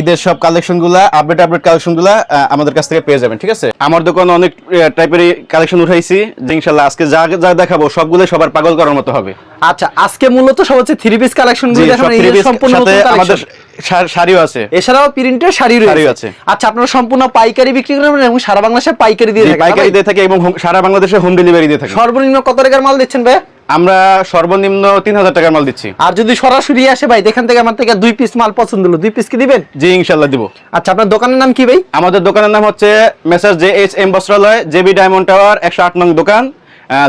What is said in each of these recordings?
ঈদের সব কালেকশনগুলা update update কালেকশনগুলা আমাদের কাছ থেকে পেয়ে যাবেন ঠিক আছে? আমার দোকানে অনেক টাইপের কালেকশন উঠাইছি যে ইনশাল্লাহ আজকে যা যা দেখাবো সবগুলো সবার পাগল করার মতো হবে। আচ্ছা আজকে মূলত সব হচ্ছে থ্রি পিস কালেকশন সম্পূর্ণ আমাদের শাড়িও আছে। এছাড়াও প্রিন্টের শাড়ি আছে। আচ্ছা আপনারা সম্পূর্ণ পাইকারি বিক্রি করেন এবং সারা বাংলাদেশে পাইকারি দিয়ে পাইকারি দিয়ে থাকে এবং সারা বাংলাদেশে হোম ডেলিভারি দিয়ে থাকে। সর্বনিম্ন কত টাকার মাল দিচ্ছেন ভাই আমরা সর্বনিম্ন তিন হাজার টাকার মাল দিচ্ছি। আর যদি সরাসরি আসে ভাই এখান থেকে আমার থেকে দুই পিস মাল পছন্দ হলো। দুই পিস কি দিবেন? জি ইনশাল্লাহ দিব। আচ্ছা আপনার দোকানের নাম কি ভাই? আমাদের দোকানের নাম হচ্ছে মেসার জে এইচ এম বস্ত্রালয় জেবি ডায়মন্ড টাওয়ার একশো আট নং দোকান।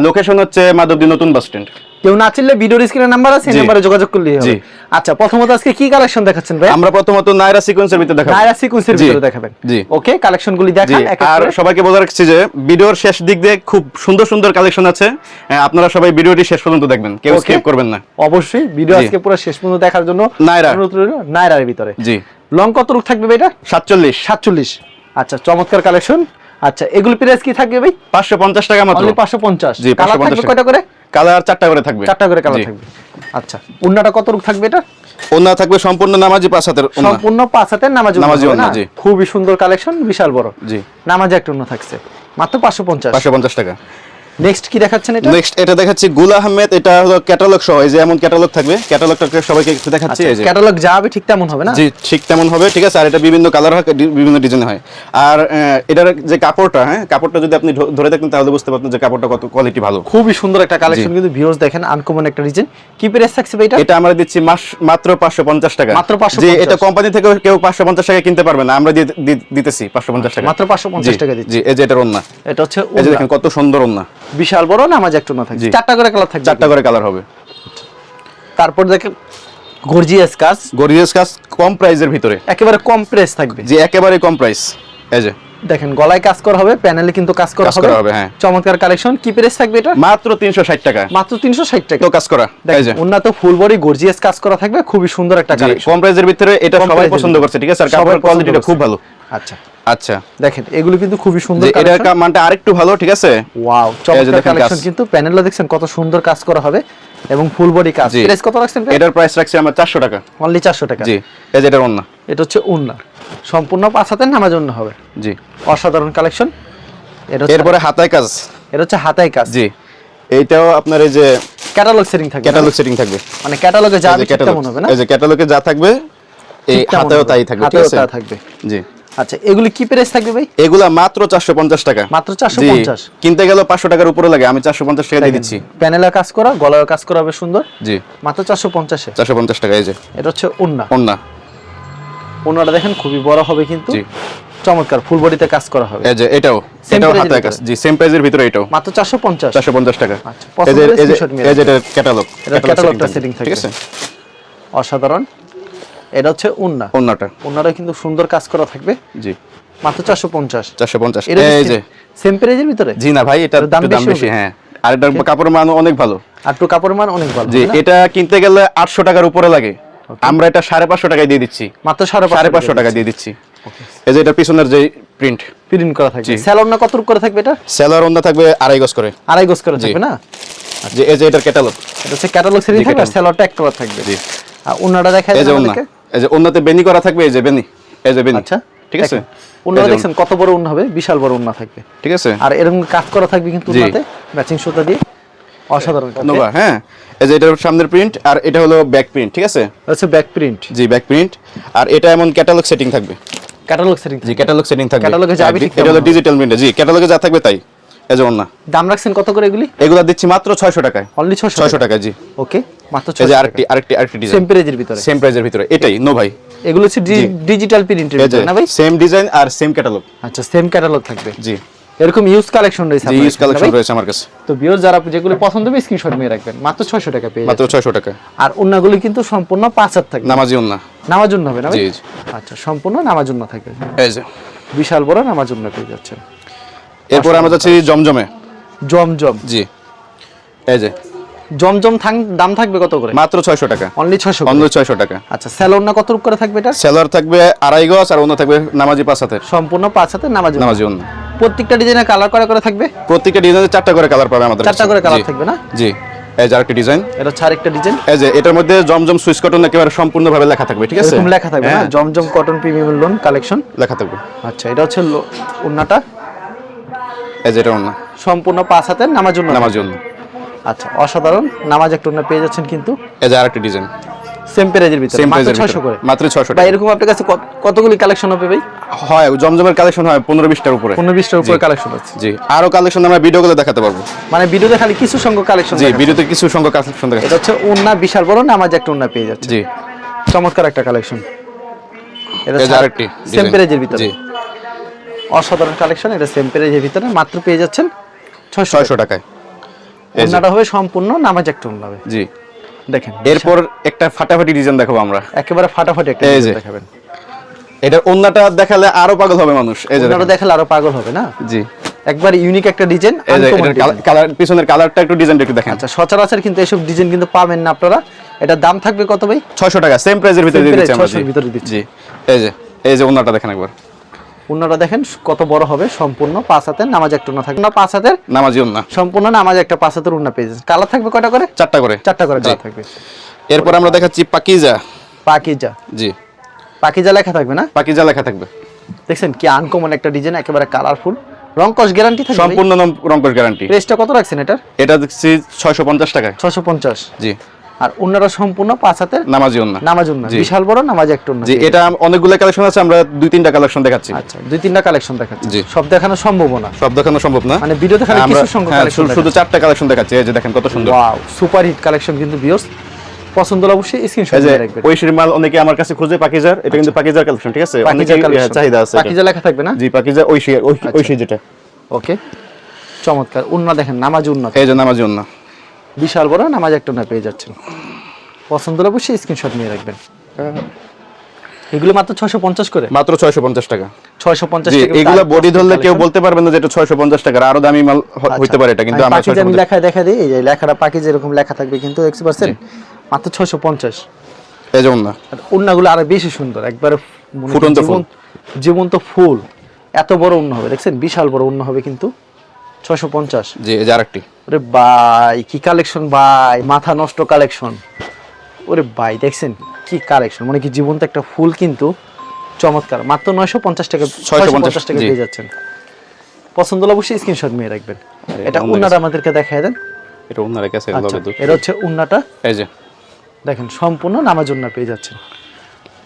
লোকেশন হচ্ছে মাধবদী নতুন বাস স্ট্যান্ড। কেউ না চিনলে ভিডিও স্ক্রিনের নাম্বার আছে এই নাম্বারে যোগাযোগ করলেই হবে। জি। আচ্ছা প্রথমত আজকে কি কালেকশন দেখাচ্ছেন ভাই আমরা প্রথমত নাইরা সিকোয়েন্সের ভিতরে দেখাবো। নাইরা সিকোয়েন্সের। ভিতরে দেখাবেন। জি। ওকে কালেকশন গুলি দেখান এক এক আর সবাইকে বলে রাখছি যে ভিডিওর শেষ দিক দিয়ে খুব সুন্দর সুন্দর কালেকশন আছে। আপনারা সবাই ভিডিওটি শেষ পর্যন্ত দেখবেন কেউ স্কিপ করবেন না। অবশ্যই ভিডিও। আজকে পুরো শেষ পর্যন্ত দেখার জন্য নায়রা। অনুরোধ নাইরার ভিতরে। জি। লং কত রূপ থাকবে ভাই এটা? সাতচল্লিশ। সাতচল্লিশ। আচ্ছা চমৎকার কালেকশন আচ্ছা এগুলো প্রাইস কি থাকবে ভাই? পাঁচশো পঞ্চাশ টাকা মাত্র। অনলি পাঁচশো পঞ্চাশ। জি, 550 থাকবে কয়টা করে? কালার চারটা করে থাকবে। চারটা করে কালার থাকবে। আচ্ছা উন্নাটা কত রূপ থাকবে এটা? ওনা থাকবে সম্পূর্ণ নামাজি পাঁচ হাতের। সম্পূর্ণ পাঁচ হাতের নামাজ নামাজি জি। খুবই সুন্দর কালেকশন বিশাল বড়। জি। নামাজি একটা উন্না থাকছে। মাত্র পাঁচশো পঞ্চাশ। পাঁচশো পঞ্চাশ টাকা। নেক্সট কি দেখাচ্ছেন এটা? নেক্সট এটা দেখাচ্ছি গুল আহমেদ এটা হলো ক্যাটালগ সহ এই যে এমন ক্যাটালগ থাকবে ক্যাটালগটা সবাইকে একটু দেখাচ্ছি এই যে। ক্যাটালগ যা হবে ঠিক তেমন হবে না? জি ঠিক তেমন হবে ঠিক আছে আর এটা বিভিন্ন কালার হয় বিভিন্ন ডিজাইন হয়। আর এটার যে কাপড়টা হ্যাঁ কাপড়টা যদি আপনি ধরে থাকেন তাহলে বুঝতে পারতেন যে কাপড়টা কত কোয়ালিটি ভালো। খুবই সুন্দর একটা কালেকশন কিন্তু ভিউজ দেখেন আনকমন একটা ডিজাইন কি প্রাইস থাকছে এটা? এটা আমরা দিচ্ছি মাস মাত্র পাঁচশো পঞ্চাশ টাকা। মাত্র 550 যে এটা কোম্পানি থেকে কেউ পাঁচশো পঞ্চাশ টাকা কিনতে পারবে না আমরা দিতেছি পাঁচশো পঞ্চাশ টাকা। মাত্র 550 টাকা দিচ্ছি। জি এই যে এটার ওন্না এটা হচ্ছে এই যে দেখেন কত সুন্দর ওন্না বিশাল বড় নামাজ একটা থাকছে? জি। চারটা করে কালার থাকবে। চারটা করে কালার হবে। তারপর দেখেন গর্জিয়াস কাজ গরিয়াস কাজ কম প্রাইসের ভিতরে। একেবারে কম প্রেস থাকবে। যে একেবারে কম প্রাইস এই যে। দেখেন গলায় কাজ করা হবে প্যানেলে কিন্তু কাজ করা হবে। হ্যাঁ। চমৎকার কালেকশন কি প্রাইস থাকবে এটা? মাত্র তিনশো ষাট টাকা। মাত্র তিনশো ষাট টাকা। তো কাজ করা। এই যে। উন্নত ফুল বডি গর্জিয়াস কাজ করা থাকবে খুবই সুন্দর একটা কালেকশন কম প্রাইসের ভিতরে এটা সবাই পছন্দ করছে ঠিক আছে? আর কাপড়ের কোয়ালিটিটা খুব ভালো। আচ্ছা। আচ্ছা। দেখেন এগুলো কিন্তু খুবই সুন্দর এটার মানটা আরেকটু ভালো ঠিক আছে? ওয়াও চমৎকার কালেকশন কিন্তু। প্যানেলটা দেখছেন কত সুন্দর কাজ করা হবে এবং ফুল বডি কাজ। প্রাইস কত রাখছেন এটার প্রাইস রাখছি আমরা চারশো টাকা। অনলি চারশো টাকা। জি এই যে এটার অন্য এটা হচ্ছে উন্না সম্পূর্ণ পাঁচ হাতের নামার জন্য হবে। জি। অসাধারণ কালেকশন এটা এরপরে হাতায় কাজ। এটা হচ্ছে হাতায় কাজ। জি। এইটাও আপনার এই যে ক্যাটালগ সেটিং থাকবে। ক্যাটালগ সেটিং থাকবে। মানে ক্যাটালগে যা যে হবে তেমন হবে না? এই যে ক্যাটালগে যা থাকবে এই হাতেও তাই থাকবে ঠিক আছে? থাকবে। জি। আচ্ছা এগুলি কি প্রাইস থাকবে ভাই? এগুলা মাত্র চারশো পঞ্চাশ টাকা। মাত্র 450 কিনতে গেলে পাঁচশো টাকার উপরে লাগে আমি চারশো পঞ্চাশ টাকা দিয়ে দিচ্ছি। প্যানেলে কাজ করা গলায় কাজ করা হবে সুন্দর। জি। মাত্র চারশো পঞ্চাশে। চারশো পঞ্চাশ টাকা এই যে। এটা হচ্ছে উন্না অন্যা উন্নাটা দেখেন খুবই বড় হবে কিন্তু। জি। চমৎকার ফুল বডিতে কাজ করা হবে। এই যে এটাও এটাও হাতায় কাজ। জি সেম প্রাইসের ভিতরে এটাও। মাত্র চারশো পঞ্চাশ। চারশো পঞ্চাশ টাকা। আচ্ছা, এই যে এই যে ক্যাটালগ এটা ক্যাটালগটা সেটিং থাকবে। ঠিক আছে? অসাধারণ। এটা হচ্ছে উন্না। অন্যটা উন্নাটা কিন্তু সুন্দর কাজ করা থাকবে। জি। মাত্র চারশো পঞ্চাশ। চারশো পঞ্চাশ। এটা এই যে। সেম প্রাইজের ভিতরে? জি না ভাই এটার দাম বেশি হ্যাঁ। আর এটার কাপড়ের মান অনেক ভালো। আর একটু কাপড়ের মান অনেক ভালো জি এটা কিনতে গেলে আটশো টাকার উপরে লাগে। আমরা এটা সাড়ে পাঁচশো টাকায় দিয়ে দিচ্ছি। মাত্র সাড়ে সাড়ে পাঁচশো টাকা দিয়ে দিচ্ছি। এই যে এটা পিছনের যে প্রিন্ট প্রিন্ট করা থাকবে। স্যালোন না কত করে থাকবে এটা? সেলার অন্য থাকবে আড়াই গজ করে। আড়াই গোজ করে থাকবে না? যে এই যে এটার ক্যাটালগ এটা হচ্ছে ক্যাটালগ সেটিং জি, থাকবে আর। স্যালোয়ারটা এক কালার থাকবে। জি। আর উন্নাটা দেখা যাবে এই যে বেনি করা থাকবে এই যে বেনি এই যে বেনি আচ্ছা ঠিক আছে। দেখছেন কত বড় উন্না হবে? বিশাল বড় উন্না থাকবে। ঠিক আছে। আর এরকম কাজ করা থাকবে কিন্তু ম্যাচিং সুতা দিয়ে অসাধারণ নোভা হ্যাঁ। এই যে এটার সামনের প্রিন্ট আর এটা হলো ব্যাক প্রিন্ট ঠিক আছে? হচ্ছে ব্যাক প্রিন্ট জি ব্যাক প্রিন্ট আর এটা এমন ক্যাটালগ সেটিং থাকবে। ক্যাটালগ সেটিং জি ক্যাটালগ সেটিং থাকবে। এ যাবে এটা হলো ডিজিটাল প্রিন্ট জি ক্যাটালগে যা থাকবে তাই। এই যে দাম রাখছেন কত করে এগুলি? এগুলা দিচ্ছি মাত্র ছয়শো টাকায়। অনলি ছশো ছয়শো টাকা জি। ওকে মাত্র এই যে আরেকটি আরেকটি আরেকটি সেম প্রাইজের ভিতরে? সেম প্রাইজের ভিতরে। এটাই নো ভাই। এগুলো হচ্ছে ডিজিটাল প্রিন্টের ভিতরে না ভাই? সেম ডিজাইন আর সেম ক্যাটালগ আচ্ছা সেম ক্যাটালগ থাকবে। জি। এরকম ইউজ কালেকশন রয়েছে আপনার ইউজ কালেকশন রয়েছে আমার কাছে। তো ভিউয়ার যারা যেগুলো পছন্দ হবে স্ক্রিনশট নিয়ে রাখবেন। মাত্র 600 টাকা পেয়ে মাত্র যাচ্ছেন। ছয়শো টাকা আর অন্যগুলো কিন্তু সম্পূর্ণ পাঁচ হাত থাকবে। নামাজি অন্য নামার জন্য হবে না ভাই? জি। আচ্ছা সম্পূর্ণ নামার জন্য থাকবে। এই যে। বিশাল বড় নামার জন্য পেয়ে যাচ্ছেন। এরপর আমরা যাচ্ছি জমজমে। জমজম। জি। এই যে। জমজম দাম থাকবে কত করে? মাত্র ছয়শো টাকা। অনলি 600 অন্য ছয়শো টাকা। আচ্ছা স্যালোন না কত রূপ করে থাকবে এটা? সেলার থাকবে আড়াই গজ আর অন্য থাকবে নামাজি পাঁচ হাতে সম্পূর্ণ পাঁচ হাতে নামাজ নামাজি অন্য প্রত্যেকটা ডিজাইনে কালার করে করে থাকবে? প্রত্যেকটা ডিজাইনে চারটা করে কালার পাবে আমাদের চারটা করে কালার থাকবে না? জি। এই যে আরেকটি ডিজাইন। এটা হচ্ছে আরেকটা ডিজাইন। এই যে এটার মধ্যে জমজম সুইচ কটন একেবারে সম্পূর্ণভাবে লেখা থাকবে ঠিক আছে? এরকম লেখা থাকবে না? হ্যাঁ, Zamzam cotton premium lawn collection লেখা থাকবে। আচ্ছা এটা হচ্ছে ওন্নাটা এই সম্পূর্ণ পাঁচ হাতের নামাজ জন্য নামার জন্য আচ্ছা অসাধারণ। নামাজ একটা ওন্না পেয়ে যাচ্ছেন কিন্তু। এই যে আরেকটি ডিজাইন সেম প্রাইজের ভিতরে মাত্র প্রাইসের ছয়শো করে। মাত্র 600 বা এরকম আপনার কাছে কতগুলি কালেকশন হবে ভাই? হয় জমজমের কালেকশন হয় 15 20টার উপরে। কালেকশন আছে। জি আরও কালেকশন আমরা ভিডিওগুলো দেখাতে পারব। মানে ভিডিওতে খালি কিছু সংখ্যক কালেকশন জি ভিডিওতে কিছু সংখ্যক কালেকশন দেখা এটা হচ্ছে ওন্না বিশাল বড় নামাজ একটা ওন্না পেয়ে যাচ্ছে। জি। চমৎকার একটা কালেকশন এটা আরেকটি সেম। প্রাইজের ভিতরে। জি। অসাধারণ কালেকশন এটা সেম প্রাইজের ভিতরে মাত্র পেয়ে যাচ্ছেন ছয়শো 600 টাকায়। ওন্নাটা হবে সম্পূর্ণ নামাজ একটা হবে জি। দেখেন এরপর একটা ফাটাফাটি ডিজাইন দেখাবো আমরা। একেবারে ফাটাফাটি একটা। দেখাবেন। এটার অন্যটা দেখালে আরও পাগল হবে মানুষ। এই যে দেখেন। দেখালে আরও পাগল হবে না? জি। একবার ইউনিক একটা ডিজাইন কালার পিছনের কালারটা একটু ডিজাইনটা একটু দেখেন। আচ্ছা সচরাচর কিন্তু এসব ডিজাইন কিন্তু পাবেন না আপনারা। এটার দাম থাকবে কত ভাই? 600 টাকা সেম প্রাইজের ভিতরে দিচ্ছি আমরা 600 এর ভিতরে দিচ্ছি। জি। এই যে এই যে অন্যটা দেখেন একবার। ওন্নাটা দেখেন কত বড় হবে সম্পূর্ণ পাঁচ হাতের নামাজ একটা ওন্না থাকবে। না পাঁচ হাতের নামাজি অন্য সম্পূর্ণ নামাজ একটা পাঁচ হাতের ওন্না পেয়ে যাচ্ছে কালার থাকবে কয়টা করে? চারটা করে। চারটা করে কালার থাকবে। এরপর আমরা দেখাচ্ছি পাকিজা। পাকিজা। জি। পাকিজা লেখা থাকবে না? পাকিজা লেখা থাকবে। দেখছেন কি আনকমন একটা ডিজাইন একেবারে কালারফুল রং কস গ্যারান্টি থাকবে সম্পূর্ণ রঙ্কশ গ্যারান্টি প্রাইসটা কত রাখছেন এটার? এটা দেখছি 650 টাকায়। ছশো পঞ্চাশ। জি। আর অন্যরা সম্পূর্ণ পাঁচ হাতের নামাজি অন্য নামাজ উন্না। জি। বিশাল বড় নামাজ একটা উন্না। জি এটা অনেকগুলো কালেকশন আছে আমরা দুই তিনটা কালেকশন দেখাচ্ছি। আচ্ছা দুই তিনটা কালেকশন দেখাচ্ছি। জি। সব দেখানো সম্ভব না। সব দেখানো সম্ভব না। মানে ভিডিওতে খালি কিছু সংখ্যক হ্যাঁ, কালেকশন শুধু- চারটা কালেকশন দেখাচ্ছি। এই যে দেখেন কত সুন্দর। ওয়াও সুপার হিট কালেকশন কিন্তু পছন্দ হলে অবশ্যই স্ক্রিনশট দিয়ে রাখবেন মাল অনেকে আমার কাছে খুঁজে পাকিজার এটা কিন্তু পাকিজার কালেকশন ঠিক আছে? হ্যাঁ, চাহিদা আছে। পাকিজা লেখা থাকবে না? জি পাকিজা ঐ- ঐশী যেটা। ওকে চমৎকার। উন্না দেখেন নামাজ উন্না। এই যে নামাজি অন্য বিশাল বড় নামাজ একটা না পেয়ে যাচ্ছেন। পছন্দ হলে অবশ্যই স্ক্রিনশট নিয়ে রাখবেন। এগুলো মাত্র ছশো পঞ্চাশ করে? মাত্র 650 টাকা। এগুলা বডি ধরলে কেউ বলতে পারবে না যে এটা 650 টাকা আরও দামি মাল হইতে পারে এটা কিন্তু আমরা আমি লেখা দেখা দিই এই যে লেখাটা পাখি যেরকম লেখা থাকবে কিন্তু একশো পার্সেন্ট মাত্র ছয়শো পঞ্চাশ। এই যেমন না আর বেশি সুন্দর একবারে ফুটন্ত ফুল। জীবন্ত ফুল। এত বড় উন্ন হবে দেখছেন? বিশাল বড় উন্ন হবে কিন্তু। ছয়শো পঞ্চাশ। জি এই যে আরেকটি। ওরে ভাই কি কালেকশন ভাই? মাথা নষ্ট কালেকশন ওরে ভাই দেখছেন কি কালেকশন মানে কি জীবন্ত একটা ফুল কিন্তু চমৎকার। মাত্র নয়শো পঞ্চাশ টাকা ছয়শো পঞ্চাশ টাকা। পেয়ে যাচ্ছেন। পছন্দ হলে অবশ্যই স্ক্রিনশট নিয়ে রাখবেন। এটা উন্নাটা আমাদেরকে দেখায় দেন। এটা ওনার কাছে আচ্ছা। এটা হচ্ছে উন্নাটা। এই যে। দেখেন সম্পূর্ণ নামাজ উন্না পেয়ে যাচ্ছেন।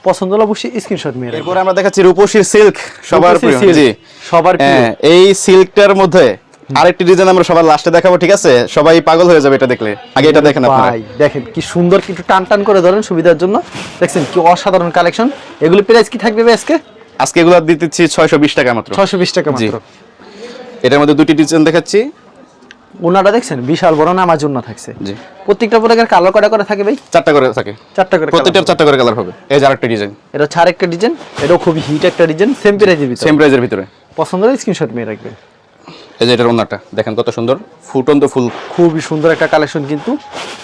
পছন্দ হলে অবশ্যই স্ক্রিনশট নিয়ে রাখবেন। এরপর আমরা দেখাচ্ছি রূপসীর সিল্ক সবার প্রিয়। জি। সবার প্রিয়। হ্যাঁ, এই সিল্কটার মধ্যে আরেকটি ডিজাইন আমরা সবার লাস্টে দেখাবো ঠিক আছে? সবাই পাগল হয়ে যাবে এটা দেখলে। আগে এটা দেখেন আপনারা। ভাই দেখেন কি সুন্দর কি একটু টান টান করে ধরেন সুবিধার জন্য। দেখছেন কি অসাধারণ কালেকশন এগুলো প্রাইস কি থাকবে আজকে? আজকে এগুলো দিতেছি 620 টাকা মাত্র। ছয়শো বিশ টাকা মাত্র। এটার মধ্যে দুটি ডিজাইন দেখাচ্ছি। ওনাটা দেখছেন বিশাল বড় নামাজ জন্য থাকছে? জি। প্রত্যেকটা প্রোডাক্টের কালার কটা করে থাকে ভাই? চারটা করে থাকে। চারটা করে প্রত্যেকটার চারটা করে কালার হবে। এই যে আরেকটা ডিজাইন এটা হচ্ছে আরেকটা ডিজাইন এটাও খুবই হিট একটা ডিজাইন সেম প্রাইজের ভিতরে। সেম প্রাইজের ভিতরে। পছন্দ হলে স্ক্রিনশট নিয়ে রাখবেন। এই যে এটার ওনাটা দেখেন কত সুন্দর। ফুটন্ত ফুল খুবই সুন্দর একটা কালেকশন কিন্তু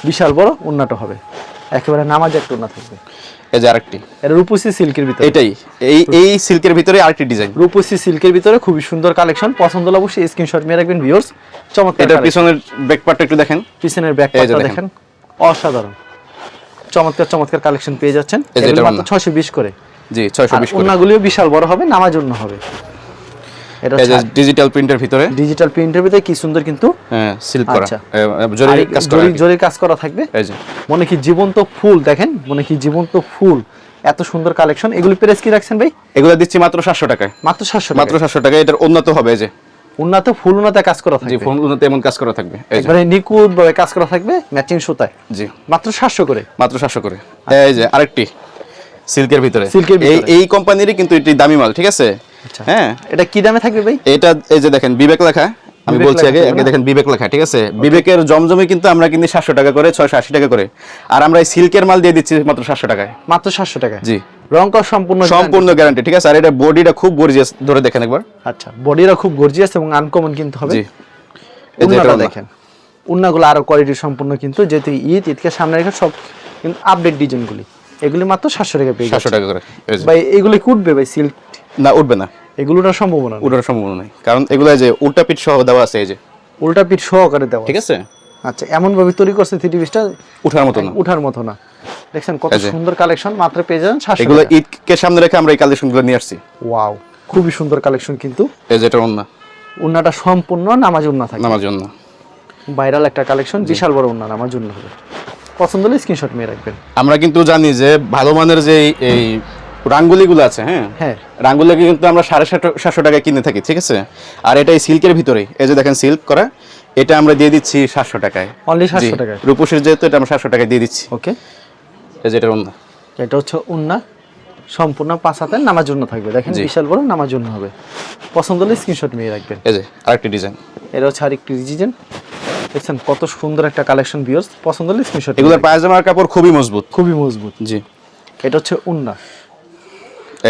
বিশাল বড় উন্নত হবে। একেবারে নামাজ একটা উন্না থাকবে। এই যে আরেকটি। এটা রূপসী সিল্কের ভিতরে। এটাই। এই এই সিল্কের ভিতরে আরেকটি ডিজাইন। রূপসী সিল্কের ভিতরে খুবই সুন্দর কালেকশন। পছন্দ হলে অবশ্যই স্ক্রিনশট নিয়ে রাখবেন ভিউয়ার্স চমৎকার collection। পিছনের ব্যাক পার্টটা একটু দেখেন। পিছনের ব্যাক পার্টটা দেখেন। অসাধারণ। চমৎকার চমৎকার কালেকশন পেয়ে যাচ্ছেন। এগুলো এটা মাত্র ওন্না। ছয়শো বিশ করে। জি আর 620 করে। ওন্নাগুলিও বিশাল বড় হবে নামাজ অন্য হবে। এটা ডিজিটাল প্রিন্টের ভিতরে? ডিজিটাল প্রিন্টের ভিতরে কি সুন্দর কিন্তু হ্যাঁ সিল্ক করা। আচ্ছা। কাজ করা জরির কাজ করা থাকবে? এই যে। মনে কি জীবন্ত ফুল দেখেন? মনে কি জীবন্ত ফুল। এত সুন্দর কালেকশন এগুলি প্রাইস কি রাখছেন ভাই? এগুলো দিচ্ছি মাত্র 700 টাকায়। মাত্র সাতশো মাত্র 700 টাকা এটার উন্নত হবে এই যে। উন্নত ফুল উন্নত কাজ করা জি থাকবে। উন্নত এমন কাজ করা থাকবে একবারে নিখুঁত ভাবে কাজ করা থাকবে ম্যাচিং সুতায়। জি। মাত্র সাতশো করে? মাত্র 700 করে। এই যে আরেকটি সিল্কের ভিতরে। সিল্কের এই। এই কোম্পানিরই কিন্তু এটি দামি মাল ঠিক আছে? আচ্ছা। হ্যাঁ এটা কি দামে থাকবে ভাই? এটা এই যে দেখেন বিবেক লেখা আমি বলছি আগে আগে দেখেন বিবেক লেখা ঠিক আছে? বিবেকের জমজমে কিন্তু আমরা কিনি সাতশো টাকা করে ছয়শো আশি টাকা করে। আর আমরা এই সিল্কের মাল দিয়ে দিচ্ছি মাত্র সাতশো টাকায়। মাত্র সাতশো টাকা জি। সম্পূর্ণ সম্পূর্ণ গ্যারান্টি ঠিক আছে? আর এটা বডিটা খুব গর্জিয়াস ধরে দেখেন একবার। আচ্ছা বডিরা খুব গর্জিয়াস এবং আনকমন কিন্তু হবে। জি। এই যে এটা দেখেন। উন্নাগুলো আরও কোয়ালিটি সম্পূর্ণ কিন্তু যেহেতু ঈদ ঈদকে সামনে রেখে সব কিন্তু আপডেট ডিজাইনগুলি এগুলি মাত্র সাতশো টাকা পেয়ে সাতশো টাকা করে। ভাই এগুলি কি উঠবে ভাই সিল্ক না উঠবে না। এগুলোর সম্ভাবনা। উঠার সম্ভাবনা নেই। কারণ এগুলো যে উল্টা পিঠ সহ দেওয়া আছে এই যে। উল্টা পিঠ সহকারে দেওয়া ঠিক আছে। আচ্ছা এমন ভাবে তৈরি করছে থ্রি পিসটা? উঠার মতো না। উঠার মতো না। দেখছেন কত সুন্দর কালেকশন মাত্র পেয়ে সাতশো এগুলো ঈদকে সামনে রেখে আমরা এই কালেকশনগুলো নিয়ে আসছি। ওয়াও খুবই সুন্দর কালেকশন কিন্তু। এই যেটা অন্য উন্নাটা সম্পূর্ণ নামাজ উন্না থাকে। নামার জন্য ভাইরাল একটা কালেকশন বিশাল বড় উন্না নামাজ উন্না হবে। পছন্দ হলে স্ক্রিনশট নিয়ে রাখবেন। আমরা কিন্তু জানি যে ভালো মানের যে এই রাঙ্গুলিগুলো আছে হ্যাঁ? হ্যাঁ। রাঙ্গুলি কিন্তু আমরা সাড়ে সাতশো- টাকায় কিনে থাকি ঠিক আছে? আর এটা এই সিল্কের ভিতরেই এই যে দেখেন সিল্ক করা এটা আমরা দিয়ে দিচ্ছি সাতশো টাকায়। অনলি সাতশো টাকায়? রূপসীর যেহেতু এটা আমরা সাতশো টাকায় দিয়ে দিচ্ছি। ওকে। এই যে এটার অন্য এটা হচ্ছে উন্না সম্পূর্ণ পাঁচ হাতের নামাজ জন্য থাকবে। দেখেন। বিশাল বড় নামাজ জন্য হবে। পছন্দ হলে স্ক্রিনশট নিয়ে রাখবেন। এই যে আরেকটি ডিজাইন এটা হচ্ছে আরেকটি ডিজাইন দেখছেন কত সুন্দর একটা কালেকশন বিয়র্স পছন্দ হলে স্ক্রিনশট এগুলোর পায়জামার কাপড় খুবই মজবুত। খুবই মজবুত। জি। এটা হচ্ছে উন্না।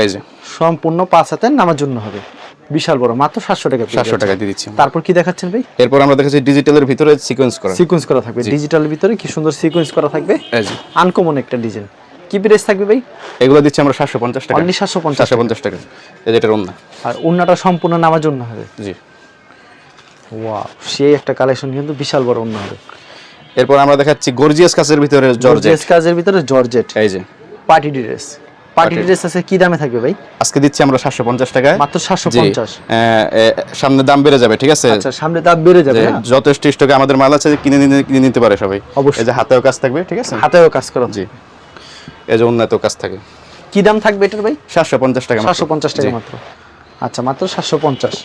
এই যে। সম্পূর্ণ পাঁচ হাতের নামার জন্য হবে। বিশাল বড় মাত্র সাতশো টাকা সাতশো টাকা দিয়ে দিচ্ছি। তারপর কি দেখাচ্ছেন ভাই? এরপর আমরা দেখেছি ডিজিটালের ভিতরে সিকোয়েন্স করা। সিকোয়েন্স করা থাকবে। ডিজিটাল ভিতরে কি সুন্দর সিকোয়েন্স করা থাকবে? আনকমন একটা ডিজাইন কি প্রাইস থাকবে ভাই? এগুলো দিচ্ছি আমরা সাতশো পঞ্চাশ টাকা। অনলি সাতশো পঞ্চাশ সাতশো পঞ্চাশ টাকা। এই যে এটার অন্য আর উন্নাটা সম্পূর্ণ নামার জন্য হবে। জি। ওয়াও সেই একটা কালেকশন কিন্তু বিশাল বড় উন্না হবে। এরপর আমরা দেখাচ্ছি গর্জিয়াস কাছের ভিতরে জর্জেট কাজের ভিতরে জর্জেট এই যে। পার্টি ড্রেস পার্টি ড্রেস আছে কি দামে থাকবে ভাই? আজকে দিচ্ছি আমরা সাতশো পঞ্চাশ টাকায় মাত্র সাতশো জি, পঞ্চাশ এ, এ, সামনে দাম বেড়ে যাবে ঠিক আছে? আচ্ছা সামনে দাম বেড়ে যাবে যথেষ্ট স্টকে আমাদের মাল আছে কিনে নিতে কিনে নিতে পারে সবাই। এই যে হাতেও কাজ থাকবে ঠিক আছে? হাতেও কাজ করা। জি। এই যে উন্নত কাজ থাকে। কি দাম থাকবে এটার ভাই? সাতশো পঞ্চাশ টাকা মাত্র। সাতশো পঞ্চাশ টাকা মাত্র। আচ্ছা মাত্র সাতশো পঞ্চাশ।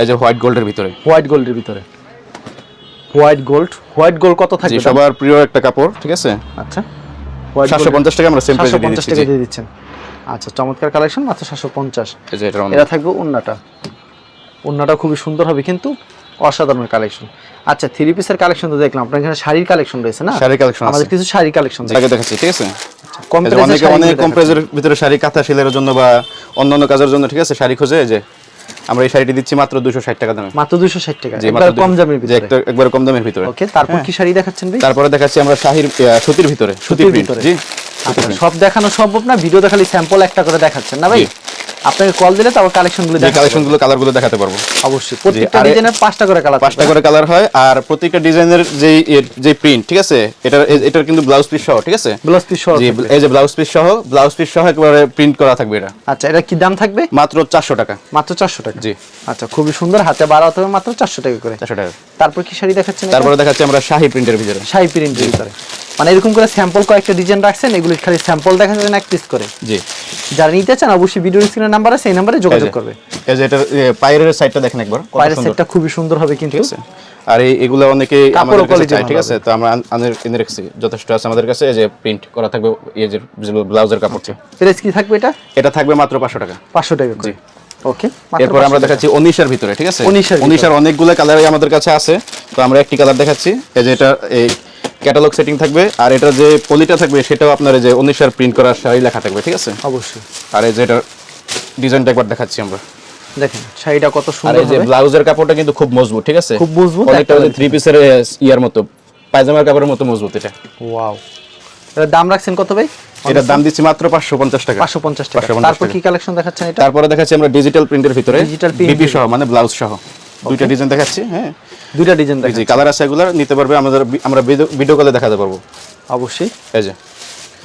এই যে হোয়াইট গোল্ডের ভিতরে। হোয়াইট গোল্ডের ভিতরে। হোয়াইট গোল্ড হোয়াইট গোল্ড কত থাকবে সবার প্রিয় একটা কাপড় ঠিক আছে? আচ্ছা। হোয়াইট সাতশো পঞ্চাশ টাকা আমরা সেম প্রাইসে দিয়ে টাকা দিচ্ছেন। আচ্ছা চমৎকার কালেকশন মাত্র সাতশো পঞ্চাশ। এই যে অন্য। এটা থাকবে উন্নাটা। উন্নাটা খুবই সুন্দর হবে কিন্তু অসাধারণ কালেকশন আচ্ছা থ্রি পিসের কালেকশন তো দেখলাম আপনার এখানে শাড়ির কালেকশন রয়েছে না? শাড়ির collection আমাদের কিছু শাড়ি কালেকশন আগে দেখাচ্ছি ঠিক আছে? কম যে প্রাইসের অনেকে অনেক কম। প্রাইজের ভিতরে শাড়ি কাঁথা সেলের জন্য বা অন্যান্য কাজের জন্য ঠিক আছে? শাড়ি খোঁজে যে আমরা এই শাড়িটি দিচ্ছি মাত্র দুশো ষাট টাকা দামে। মাত্র দুশো ষাট টাকা। জি, একবার কম দামের ভিতরে। একবারে কম দামের ভিতরে। ওকে তারপর কি শাড়ি দেখাচ্ছেন ভাই? তারপরে দেখাচ্ছি আমরা শাহির সুতির ভিতরে সুতির ভিতরে। জি আচ্ছা, সব দেখানো সম্ভব না ভিডিওতে খালি স্যাম্পল একটা করে দেখাচ্ছেন না ভাই। আপনাকে কল দিলে তারপর কালেকশনগুলো যে দেখাবেন কালেকশনগুলো কালারগুলো দেখাতে পারব। অবশ্যই প্রত্যেকটা ডিজাইনের পাঁচটা করে কালার পাঁচটা করে কালার হয় আর প্রত্যেকটা ডিজাইনের এর- যে প্রিন্ট ঠিক আছে? এটার এ- এটার কিন্তু ব্লাউজ পিস সহ ঠিক আছে? ব্লাউজ পিস সহ জি এই যে ব্লাউজ পিস সহ ব্লাউজ পিস সহ একবারে প্রিন্ট করা থাকবে এটা। আচ্ছা এটা কি দাম থাকবে? মাত্র চারশো টাকা। মাত্র চারশো টাকা? জি। আচ্ছা খুবই সুন্দর হাতে বাড়াতে মাত্র চারশো টাকা করে। চারশো টাকা। তারপর কি শাড়ি দেখাচ্ছেন তারপরে দেখাচ্ছি আমরা শাহি প্রিন্টের ভিতরে। শাড়ি প্রিন্টের ভিতরে। মানে এরকম করে স্যাম্পল কয়েকটা ডিজাইন রাখছেন এগুলি খালি স্যাম্পল দেখা যাবে না এক পিস করে। জি। যারা নিতে চান অবশ্যই ভিডিও স্ক্রিনের নাম্বার আছে এই নাম্বারে যোগাযোগ করবে। এই যে এটার এ, পায়ের সাইডটা দেখেন একবার বাইরের সুন্দর। খুবই সুন্দর হবে কিন্তু। আছে? আর এই এগুলো অনেকে আমাদের কাছে চাই ঠিক আছে? তো আমরা আন- আনে- এনে রেখেছি। যথেষ্ট আছে আমাদের কাছে এই যে প্রিন্ট করা থাকবে এই যে ব্লাউজের কাপড়টা প্রাইস কি থাকবে এটা? এটা থাকবে মাত্র পাঁচশো টাকা। পাঁচশো টাকা করে। ওকে এরপর আমরা দেখাচ্ছি অনিশার ভিতরে ঠিক আছে? অনিশার ভিতরে। অনিশার অনেকগুলো কালারই আমাদের কাছে আছে। তো আমরা একটি কালার দেখাচ্ছি। এই যে এটা এই ক্যাটালগ সেটিং থাকবে। আর এটা যে পলিটা থাকবে সেটাও আপনার যে অনিশার প্রিন্ট করা শাড়ি লেখা থাকবে ঠিক আছে? অবশ্যই। আর এই যে এটার ডিজাইনটা একবার দেখাচ্ছি আমরা। দেখেন শাড়িটা কত সুন্দর এই যে ব্লাউজের কাপড়টা কিন্তু খুব মজবুত ঠিক আছে? খুব মজবুত, অনেকটা থ্রি পিসের ইয়ার মতো পায়জামার কাপড়ের মতো মজবুত এটা। ওয়াও দাম রাখছেন কত ভাই? এটার দাম দিচ্ছি মাত্র পাঁচশো পঞ্চাশ টাকা। পাঁচশো পঞ্চাশ টাকা। 550 তারপর কি কালেকশন দেখাচ্ছেন এটা? তারপরে দেখাচ্ছি আমরা ডিজিটাল প্রিন্টের ভিতরে। Print বিপি সহ মানে ব্লাউজ সহ। দুইটা ডিজাইন দেখাচ্ছি হ্যাঁ। দুইটা ডিজাইন জি দেখাচ্ছি কালার আছে এগুলো নিতে পারবে আমাদের আমরা ভিডিও কলে দেখাতে পারব। অবশ্যই। এই যে।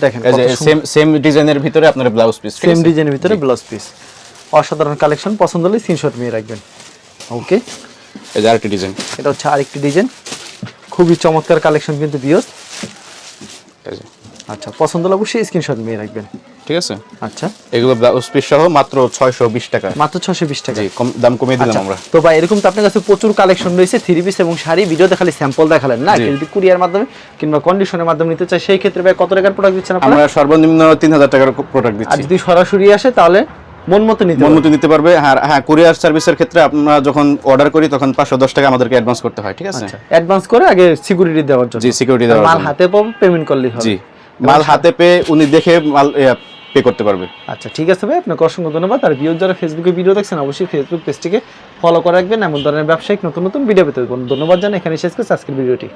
দেখেন এই যে সেম সেম ডিজাইনের ভিতরে আপনার ব্লাউজ পিস সেম ডিজাইনের ভিতরে ব্লাউজ পিস অসাধারণ কালেকশন পছন্দ হলে স্ক্রিনশট নিয়ে রাখবেন। ওকে এই যে আরেকটি ডিজাইন এটা হচ্ছে আরেকটি ডিজাইন খুবই চমৎকার কালেকশন কিন্তু বিয়স এই যে। আচ্ছা পছন্দ হলে অবশ্যই স্ক্রিনশট নিয়ে রাখবেন। ঠিক আছে? আচ্ছা। এগুলো ব্লাউজ পিস সহ মাত্র ছয়শো বিশ টাকা। মাত্র ছশো বিশ টাকা। জি কম দাম কমিয়ে দিলাম আচ্ছা, আমরা। তো ভাই এরকম তো আপনার কাছে প্রচুর কালেকশন রয়েছে থ্রি পিস এবং শাড়ি ভিডিওতে খালি স্যাম্পল দেখালেন না? যদি কুরিয়ার মাধ্যমে কিংবা কন্ডিশনের মাধ্যমে নিতে চাই সেই ক্ষেত্রে ভাই কত টাকার প্রোডাক্ট দিচ্ছেন আপনারা? আমরা সর্বনিম্ন তিন হাজার টাকার প্রোডাক্ট আর যদি সরাসরি আসে তাহলে মন মতো নিতে মন। মতো নিতে পারবে। আর হ্যাঁ কুরিয়ার সার্ভিসের ক্ষেত্রে আমরা যখন অর্ডার করি তখন পাঁচশো দশ টাকা আমাদেরকে অ্যাডভান্স করতে হয় ঠিক আছে? আচ্ছা অ্যাডভান্স করে আগে সিকিউরিটি দেওয়ার জন্য। জি সিকিউরিটি দেওয়ার মাল হাতে পাবো পেমেন্ট করলেই হবে। জি। মাল হাতে পেয়ে উনি দেখে মাল পে করতে পারবে। আচ্ছা ঠিক আছে ভাই, আপনাকে অসংখ্য ধন্যবাদ। আর ভিউ যারা ফেসবুকে ভিডিও দেখছেন, অবশ্যই ফেসবুক পেজটিকে ফলো করে রাখবেন। এমন ধরনের ব্যবসায়িক নতুন নতুন ভিডিও পেতে ধন্যবাদ জানাই। এখানে শেষ করছি আজকের ভিডিওটি